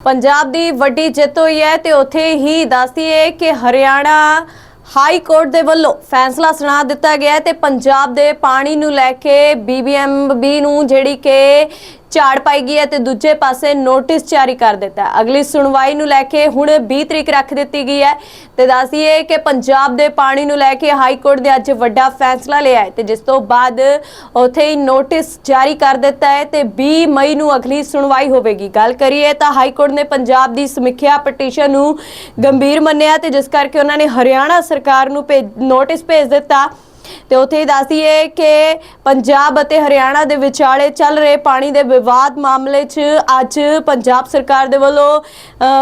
ਪੰਜਾਬ ਦੀ ਵੱਡੀ ਜਿੱਤ ਹੋਈ ਹੈ ਤੇ ਉੱਥੇ ਹੀ ਦੱਸਦੀਏ ਕਿ ਹਰਿਆਣਾ ਹਾਈ ਕੋਰਟ ਦੇ ਵੱਲੋਂ ਫੈਸਲਾ ਸੁਣਾ ਦਿੱਤਾ ਗਿਆ ਤੇ ਪੰਜਾਬ ਦੇ ਪਾਣੀ ਨੂੰ ਲੈ ਕੇ ਬੀਬੀਐਮਬੀ ਨੂੰ ਜਿਹੜੀ ਕਿ ਝਾੜ ਪਾਈ ਗਈ ਹੈ ਤੇ ਦੂਜੇ ਪਾਸੇ ਨੋਟਿਸ ਜਾਰੀ ਕਰ ਦਿੱਤਾ ਅਗਲੀ ਸੁਣਵਾਈ ਨੂੰ ਲੈ ਕੇ ਹੁਣ 20 ਤਰੀਕ ਰੱਖ ਦਿੱਤੀ ਗਈ ਹੈ ਤੇ ਦੱਸਦੀਏ ਕਿ ਪੰਜਾਬ ਦੇ ਪਾਣੀ ਨੂੰ ਲੈ ਕੇ ਹਾਈ ਕੋਰਟ ਨੇ ਅੱਜ ਵੱਡਾ ਫੈਸਲਾ ਲਿਆ ਹੈ ਤੇ ਜਿਸ ਤੋਂ ਬਾਅਦ ਉਥੇ ਹੀ ਨੋਟਿਸ ਜਾਰੀ ਕਰ ਦਿੱਤਾ ਹੈ ਤੇ 20 ਮਈ ਨੂੰ ਅਗਲੀ ਸੁਣਵਾਈ ਹੋਵੇਗੀ। ਗੱਲ ਕਰੀਏ ਤਾਂ ਹਾਈ ਕੋਰਟ ਨੇ ਪੰਜਾਬ ਦੀ ਸਮੀਖਿਆ ਪਟੀਸ਼ਨ ਨੂੰ ਗੰਭੀਰ ਮੰਨਿਆ ਤੇ ਜਿਸ ਕਰਕੇ ਉਹਨਾਂ ਨੇ ਹਰਿਆਣਾ ਸਰਕਾਰ ਨੂੰ ਭੇਜ- ਨੋਟਿਸ ਭੇਜ ਦਿੱਤਾ। ਤੇ ਉੱਥੇ ਹੀ ਦੱਸਦੀਏ ਕਿ ਪੰਜਾਬ ਅਤੇ ਹਰਿਆਣਾ ਦੇ ਵਿਚਾਲੇ ਚੱਲ ਰਹੇ ਪਾਣੀ ਦੇ ਵਿਵਾਦ ਮਾਮਲੇ 'ਚ ਅੱਜ ਪੰਜਾਬ ਸਰਕਾਰ ਦੇ ਵੱਲੋਂ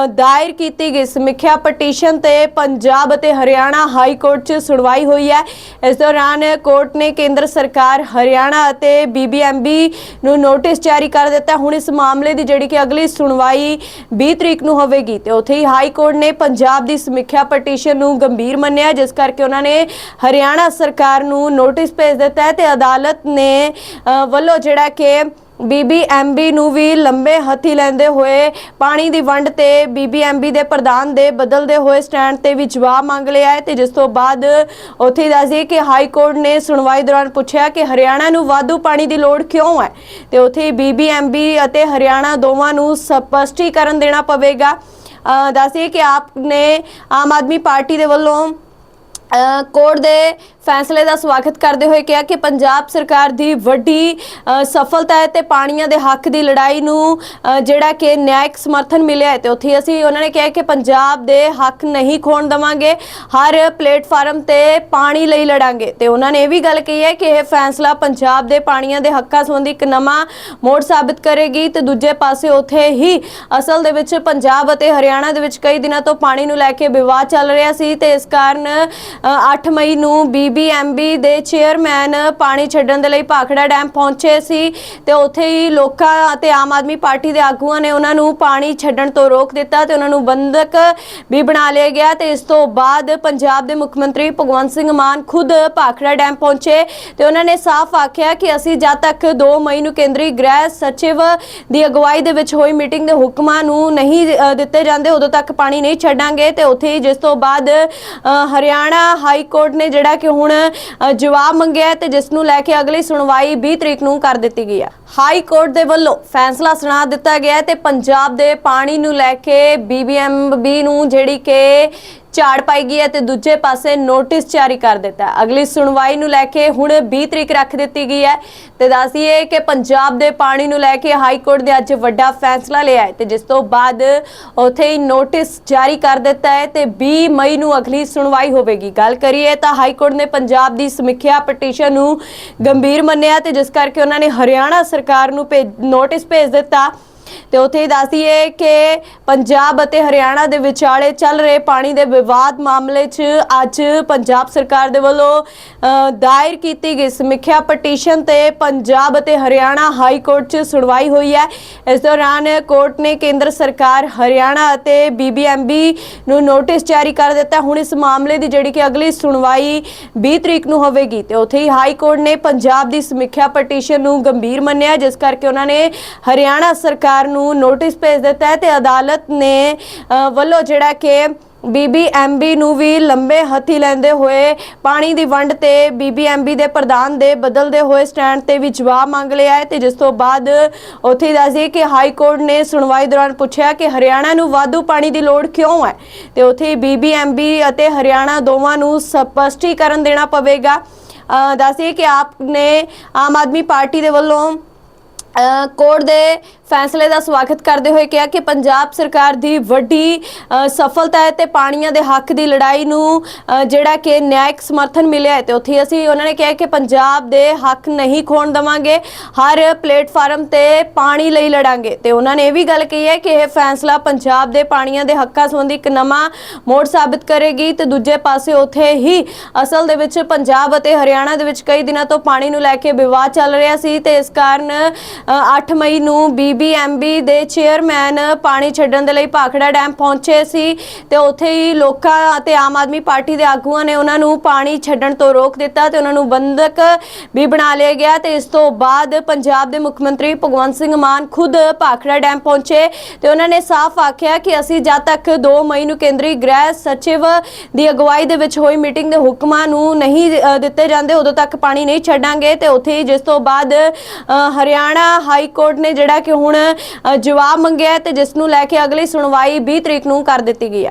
ਦਾਇਰ ਕੀਤੀ ਗਈ ਸਮੀਖਿਆ ਪਟੀਸ਼ਨ ਤੇ ਪੰਜਾਬ ਅਤੇ ਹਰਿਆਣਾ ਹਾਈ ਕੋਰਟ 'ਚ ਸੁਣਵਾਈ ਹੋਈ ਹੈ। ਇਸ ਦੌਰਾਨ ਕੋਰਟ ਨੇ ਕੇਂਦਰ ਸਰਕਾਰ, ਹਰਿਆਣਾ ਅਤੇ ਬੀਬੀਐਮਬੀ ਨੂੰ ਨੋਟਿਸ ਜਾਰੀ ਕਰ ਦਿੱਤਾ। ਹੁਣ ਇਸ ਮਾਮਲੇ ਦੀ ਜਿਹੜੀ ਕਿ ਅਗਲੀ ਸੁਣਵਾਈ 20 ਤਰੀਕ ਨੂੰ ਹੋਵੇਗੀ ਤੇ ਉੱਥੇ ਹੀ ਹਾਈ ਕੋਰਟ ਨੇ ਪੰਜਾਬ ਦੀ ਸਮੀਖਿਆ ਪਟੀਸ਼ਨ ਨੂੰ ਗੰਭੀਰ ਮੰਨਿਆ, ਜਿਸ ਕਰਕੇ ਉਹਨਾਂ ਨੇ ਹਰਿਆਣਾ ਸਰਕਾਰ ਨੂੰ ਨੋਟਿਸ ਭੇਜ ਦਿੱਤਾ ਹੈ ਤੇ ਅਦਾਲਤ ਨੇ ਵੱਲੋਂ ਜਿਹੜਾ ਕਿ ਬੀਬੀਐਮਬੀ ਨੂੰ ਵੀ ਲੰਬੇ ਹੱਥੀ ਲੈਂਦੇ ਹੋਏ ਪਾਣੀ ਦੀ ਵੰਡ ਤੇ ਬੀਬੀਐਮਬੀ ਦੇ ਪ੍ਰਧਾਨ ਦੇ ਬਦਲਦੇ ਹੋਏ ਸਟੈਂਡ ਤੇ ਵੀ ਜਵਾਬ ਮੰਗ ਲਿਆ ਹੈ ਤੇ ਜਿਸ ਤੋਂ ਬਾਅਦ ਉੱਥੇ ਹੀ ਕਿ ਹਾਈ ਕੋਰਟ ਨੇ ਸੁਣਵਾਈ ਦੌਰਾਨ ਪੁੱਛਿਆ ਕਿ ਹਰਿਆਣਾ ਨੂੰ ਵਾਧੂ ਪਾਣੀ ਦੀ ਲੋੜ ਕਿਉਂ ਹੈ? ਤੇ ਉੱਥੇ ਬੀਬੀਐਮਬੀ ਅਤੇ ਹਰਿਆਣਾ ਦੋਵਾਂ ਨੂੰ ਸਪਸ਼ਟੀਕਰਨ ਦੇਣਾ ਪਵੇਗਾ। ਅ, ਦੱਸਦੀਏ ਕਿ ਆਪ ਨੇ ਆਮ ਆਦਮੀ ਪਾਰਟੀ ਦੇ ਵੱਲੋਂ ਅ, ਕੋਰਟ ਦੇ ਫੈਸਲੇ ਦਾ ਸਵਾਗਤ ਕਰਦੇ ਹੋਏ ਕਿਹਾ ਕਿ ਪੰਜਾਬ ਸਰਕਾਰ ਦੀ ਵੱਡੀ ਸਫਲਤਾ ਹੈ ਤੇ ਪਾਣੀਆਂ ਦੇ ਹੱਕ ਦੀ ਲੜਾਈ ਨੂੰ ਜਿਹੜਾ ਕਿ ਨਿਆਇਕ ਸਮਰਥਨ ਮਿਲਿਆ ਹੈ ਤੇ ਉੱਥੇ ਅਸੀਂ ਉਹਨਾਂ ਨੇ ਕਿਹਾ ਕਿ ਪੰਜਾਬ ਦੇ ਹੱਕ ਨਹੀਂ ਖੋਣ ਦਵਾਂਗੇ ਹਰ ਪਲੇਟਫਾਰਮ ਤੇ ਪਾਣੀ ਲਈ ਲੜਾਂਗੇ। ਤੇ ਉਹਨਾਂ ਨੇ ਇਹ ਵੀ ਗੱਲ ਕਹੀ ਹੈ ਕਿ ਇਹ ਫੈਸਲਾ ਪੰਜਾਬ ਦੇ ਪਾਣੀਆਂ ਦੇ ਹੱਕਾਂ ਸੰਬੰਧੀ ਇੱਕ ਨਵਾਂ ਮੋੜ ਸਾਬਿਤ ਕਰੇਗੀ ਤੇ ਦੂਜੇ ਪਾਸੇ ਉੱਥੇ ਹੀ ਅਸਲ ਦੇ ਵਿੱਚ ਪੰਜਾਬ ਅਤੇ ਹਰਿਆਣਾ ਦੇ ਵਿੱਚ ਕਈ ਦਿਨਾਂ ਤੋਂ ਪਾਣੀ ਨੂੰ ਲੈ ਕੇ ਵਿਵਾਦ ਚੱਲ ਰਿਹਾ ਸੀ ਤੇ ਇਸ ਕਾਰਨ ਅ, 8 ਮਈ ਨੂੰ ਬੀਬੀਐਮਬੀ ਦੇ ਚੇਅਰਮੈਨ ਪਾਣੀ ਛੱਡਣ ਦੇ ਲਈ ਭਾਖੜਾ ਡੈਮ ਪਹੁੰਚੇ ਸੀ ਤੇ ਉੱਥੇ ਹੀ ਲੋਕਾਂ ਅਤੇ ਆਮ ਆਦਮੀ ਪਾਰਟੀ ਦੇ ਆਗੂਆਂ ਨੇ ਉਹਨਾਂ ਨੂੰ ਪਾਣੀ ਛੱਡਣ ਤੋਂ ਰੋਕ ਦਿੱਤਾ ਤੇ ਉਹਨਾਂ ਨੂੰ ਬੰਦਕ ਵੀ ਬਣਾ ਲਿਆ ਗਿਆ ਤੇ ਇਸ ਤੋਂ ਬਾਅਦ ਪੰਜਾਬ ਦੇ ਮੁੱਖ ਮੰਤਰੀ ਭਗਵੰਤ ਸਿੰਘ ਮਾਨ ਖੁਦ ਭਾਖੜਾ ਡੈਮ ਪਹੁੰਚੇ ਤੇ ਉਹਨਾਂ ਨੇ ਸਾਫ਼ ਆਖਿਆ ਕਿ ਅਸੀਂ ਜਦ ਤੱਕ 2 ਮਈ ਨੂੰ ਕੇਂਦਰੀ ਗ੍ਰਹਿ ਸਚਿਵ ਦੀ ਅਗਵਾਈ ਦੇ ਵਿੱਚ ਹੋਈ ਮੀਟਿੰਗ ਦੇ ਹੁਕਮਾਂ ਨੂੰ ਨਹੀਂ ਦਿੱਤੇ ਜਾਂਦੇ, ਉਦੋਂ ਤੱਕ ਪਾਣੀ ਨਹੀਂ ਛੱਡਾਂਗੇ ਤੇ ਉੱਥੇ ਹੀ ਜਿਸ ਤੋਂ ਬਾਅਦ ਹਰਿਆਣਾ ਹਾਈ ਕੋਰਟ ਨੇ ਜਿਹੜਾ ਕਿ ਹੁਣ ਹੁਣ ਜਵਾਬ ਮੰਗਿਆ ਤੇ ਜਿਸ ਨੂੰ ਲੈ ਕੇ ਅਗਲੀ ਸੁਣਵਾਈ 20 ਤਰੀਕ ਨੂੰ ਕਰ ਦਿੱਤੀ ਗਈ ਹੈ। ਹਾਈ ਕੋਰਟ ਦੇ ਵੱਲੋਂ ਫੈਸਲਾ ਸੁਣਾ ਦਿੱਤਾ ਗਿਆ ਹੈ ਤੇ ਪੰਜਾਬ ਦੇ ਪਾਣੀ ਨੂੰ ਲੈ ਕੇ ਬੀਬੀਐਮਬੀ ਨੂੰ ਜਿਹੜੀ ਕਿ ਝਾੜ ਪਾਈ ਗਈ ਹੈ ਤੇ ਦੂਜੇ ਪਾਸੇ ਨੋਟਿਸ ਜਾਰੀ ਕਰ ਦਿੱਤਾ ਅਗਲੀ ਸੁਣਵਾਈ ਨੂੰ ਲੈ ਕੇ ਹੁਣ 20 ਤਰੀਕ ਰੱਖ ਦਿੱਤੀ ਗਈ ਹੈ ਤੇ ਦੱਸੀਏ ਕਿ ਪੰਜਾਬ ਦੇ ਪਾਣੀ ਨੂੰ ਲੈ ਕੇ ਹਾਈ ਕੋਰਟ ਨੇ ਅੱਜ ਵੱਡਾ ਫੈਸਲਾ ਲਿਆ ਹੈ ਤੇ ਜਿਸ ਤੋਂ ਬਾਅਦ ਉਥੇ ਹੀ ਨੋਟਿਸ ਜਾਰੀ ਕਰ ਦਿੱਤਾ ਹੈ ਤੇ 20 ਮਈ ਨੂੰ ਅਗਲੀ ਸੁਣਵਾਈ ਹੋਵੇਗੀ। ਗੱਲ ਕਰੀਏ ਤਾਂ ਹਾਈ ਕੋਰਟ ਨੇ ਪੰਜਾਬ ਦੀ ਸਮੀਖਿਆ ਪਟੀਸ਼ਨ ਨੂੰ ਗੰਭੀਰ ਮੰਨਿਆ ਤੇ ਜਿਸ ਕਰਕੇ ਉਹਨਾਂ ਨੇ ਹਰਿਆਣਾ ਸਰਕਾਰ ਨੂੰ ਭੇਜ- ਨੋਟਿਸ ਭੇਜ ਦਿੱਤਾ। ਤੇ ਉੱਥੇ ਹੀ ਦੱਸਦੀਏ ਕਿ ਪੰਜਾਬ ਅਤੇ ਹਰਿਆਣਾ ਦੇ ਵਿਚਾਲੇ ਚੱਲ ਰਹੇ ਪਾਣੀ ਦੇ ਵਿਵਾਦ ਮਾਮਲੇ 'ਚ ਅੱਜ ਪੰਜਾਬ ਸਰਕਾਰ ਦੇ ਵੱਲੋਂ ਦਾਇਰ ਕੀਤੀ ਗਈ ਸਮੀਖਿਆ ਪਟੀਸ਼ਨ ਤੇ ਪੰਜਾਬ ਅਤੇ ਹਰਿਆਣਾ ਹਾਈ ਕੋਰਟ 'ਚ ਸੁਣਵਾਈ ਹੋਈ ਹੈ। ਇਸ ਦੌਰਾਨ ਕੋਰਟ ਨੇ ਕੇਂਦਰ ਸਰਕਾਰ, ਹਰਿਆਣਾ ਅਤੇ ਬੀਬੀਐਮਬੀ ਨੂੰ ਨੋਟਿਸ ਜਾਰੀ ਕਰ ਦਿੱਤਾ। ਹੁਣ ਇਸ ਮਾਮਲੇ ਦੀ ਜਿਹੜੀ ਕਿ ਅਗਲੀ ਸੁਣਵਾਈ 20 ਤਰੀਕ ਨੂੰ ਹੋਵੇਗੀ ਤੇ ਉੱਥੇ ਹੀ ਹਾਈ ਕੋਰਟ ਨੇ ਪੰਜਾਬ ਦੀ ਸਮੀਖਿਆ ਪਟੀਸ਼ਨ ਨੂੰ ਗੰਭੀਰ ਮੰਨਿਆ, ਜਿਸ ਕਰਕੇ ਉਹਨਾਂ ਨੇ ਹਰਿਆਣਾ ਸਰਕਾਰ ਨੂੰ ਨੋਟਿਸ ਭੇਜ ਦਿੱਤਾ ਹੈ ਤੇ ਅਦਾਲਤ ਨੇ ਵੱਲੋਂ ਜਿਹੜਾ ਕਿ ਬੀਬੀਐਮਬੀ ਨੂੰ ਵੀ ਲੰਬੇ ਹੱਥੀ ਲੈਂਦੇ ਹੋਏ ਪਾਣੀ ਦੀ ਵੰਡ ਤੇ ਬੀਬੀਐਮਬੀ ਦੇ ਪ੍ਰਧਾਨ ਦੇ ਬਦਲਦੇ ਹੋਏ ਸਟੈਂਡ ਤੇ ਵੀ ਜਵਾਬ ਮੰਗ ਲਿਆ ਹੈ ਤੇ ਜਿਸ ਤੋਂ ਬਾਅਦ ਉੱਥੇ ਹੀ ਕਿ ਹਾਈ ਕੋਰਟ ਨੇ ਸੁਣਵਾਈ ਦੌਰਾਨ ਪੁੱਛਿਆ ਕਿ ਹਰਿਆਣਾ ਨੂੰ ਵਾਧੂ ਪਾਣੀ ਦੀ ਲੋੜ ਕਿਉਂ ਹੈ ਤੇ ਉੱਥੇ ਹੀ ਬੀਬੀਐਮਬੀ ਅਤੇ ਹਰਿਆਣਾ ਦੋਵਾਂ ਨੂੰ ਸਪਸ਼ਟੀਕਰਨ ਦੇਣਾ ਪਵੇਗਾ। ਅ, ਦੱਸਦੀਏ ਕਿ ਆਪ ਨੇ ਆਮ ਆਦਮੀ ਪਾਰਟੀ ਦੇ ਵੱਲੋਂ ਕੋਰਟ ਦੇ ਫੈਸਲੇ ਦਾ ਸਵਾਗਤ ਕਰਦੇ ਹੋਏ ਕਿਹਾ ਕਿ ਪੰਜਾਬ ਸਰਕਾਰ ਦੀ ਵੱਡੀ ਸਫਲਤਾ ਹੈ ਤੇ ਪਾਣੀਆਂ ਦੇ ਹੱਕ ਦੀ ਲੜਾਈ ਨੂੰ ਜਿਹੜਾ ਕਿ ਨਿਆਇਕ ਸਮਰਥਨ ਮਿਲਿਆ ਹੈ ਤੇ ਉੱਥੇ ਅਸੀਂ ਉਹਨਾਂ ਨੇ ਕਿਹਾ ਕਿ ਪੰਜਾਬ ਦੇ ਹੱਕ ਨਹੀਂ ਖੋਣ ਦਵਾਂਗੇ, ਹਰ ਪਲੇਟਫਾਰਮ ਤੇ ਪਾਣੀ ਲਈ ਲੜਾਂਗੇ। ਤੇ ਉਹਨਾਂ ਨੇ ਇਹ ਵੀ ਗੱਲ ਕਹੀ ਹੈ ਕਿ ਇਹ ਫੈਸਲਾ ਪੰਜਾਬ ਦੇ ਪਾਣੀਆਂ ਦੇ ਹੱਕਾਂ ਸੰਬੰਧੀ ਇੱਕ ਨਵਾਂ ਮੋੜ ਸਾਬਿਤ ਕਰੇਗੀ ਤੇ ਦੂਜੇ ਪਾਸੇ ਉੱਥੇ ਹੀ ਅਸਲ ਦੇ ਵਿੱਚ ਪੰਜਾਬ ਅਤੇ ਹਰਿਆਣਾ ਦੇ ਵਿੱਚ ਕਈ ਦਿਨਾਂ ਤੋਂ ਪਾਣੀ ਨੂੰ ਲੈ ਕੇ ਵਿਵਾਦ ਚੱਲ ਰਿਹਾ ਸੀ ਤੇ ਇਸ ਕਾਰਨ 8 ਮਈ ਨੂੰ ਬੀਬੀਐਮਬੀ ਦੇ ਚੇਅਰਮੈਨ ਪਾਣੀ ਛੱਡਣ ਦੇ ਲਈ ਭਾਖੜਾ ਡੈਮ ਪਹੁੰਚੇ ਸੀ ਤੇ ਉੱਥੇ ਹੀ ਲੋਕਾਂ ਅਤੇ ਆਮ ਆਦਮੀ ਪਾਰਟੀ ਦੇ ਆਗੂਆਂ ਨੇ ਉਹਨਾਂ ਨੂੰ ਪਾਣੀ ਛੱਡਣ ਤੋਂ ਰੋਕ ਦਿੱਤਾ ਤੇ ਉਹਨਾਂ ਨੂੰ ਬੰਦਕ ਵੀ ਬਣਾ ਲਿਆ ਗਿਆ ਤੇ ਇਸ ਤੋਂ ਬਾਅਦ ਪੰਜਾਬ ਦੇ ਮੁੱਖ ਮੰਤਰੀ ਭਗਵੰਤ ਸਿੰਘ ਮਾਨ ਖੁਦ ਭਾਖੜਾ ਡੈਮ ਪਹੁੰਚੇ ਤੇ ਉਹਨਾਂ ਨੇ ਸਾਫ਼ ਆਖਿਆ ਕਿ ਅਸੀਂ ਜਦ ਤੱਕ 2 ਮਈ ਨੂੰ ਕੇਂਦਰੀ ਗ੍ਰਹਿ ਸਚਿਵ ਦੀ ਅਗਵਾਈ ਦੇ ਵਿੱਚ ਹੋਈ ਮੀਟਿੰਗ ਦੇ ਹੁਕਮਾਂ ਨੂੰ ਨਹੀਂ ਦਿੱਤੇ ਜਾਂਦੇ, ਉਦੋਂ ਤੱਕ ਪਾਣੀ ਨਹੀਂ ਛੱਡਾਂਗੇ ਤੇ ਉੱਥੇ ਹੀ ਜਿਸ ਤੋਂ ਬਾਅਦ ਹਰਿਆਣਾ ਹਾਈ ਕੋਰਟ ਨੇ ਜਿਹੜਾ ਕਿ ਹੁਣ ਜਵਾਬ ਮੰਗਿਆ ਤੇ ਜਿਸ ਨੂੰ ਲੈ ਕੇ ਅਗਲੀ ਸੁਣਵਾਈ 20 ਤਰੀਕ ਨੂੰ ਕਰ ਦਿੱਤੀ ਗਈ ਹੈ।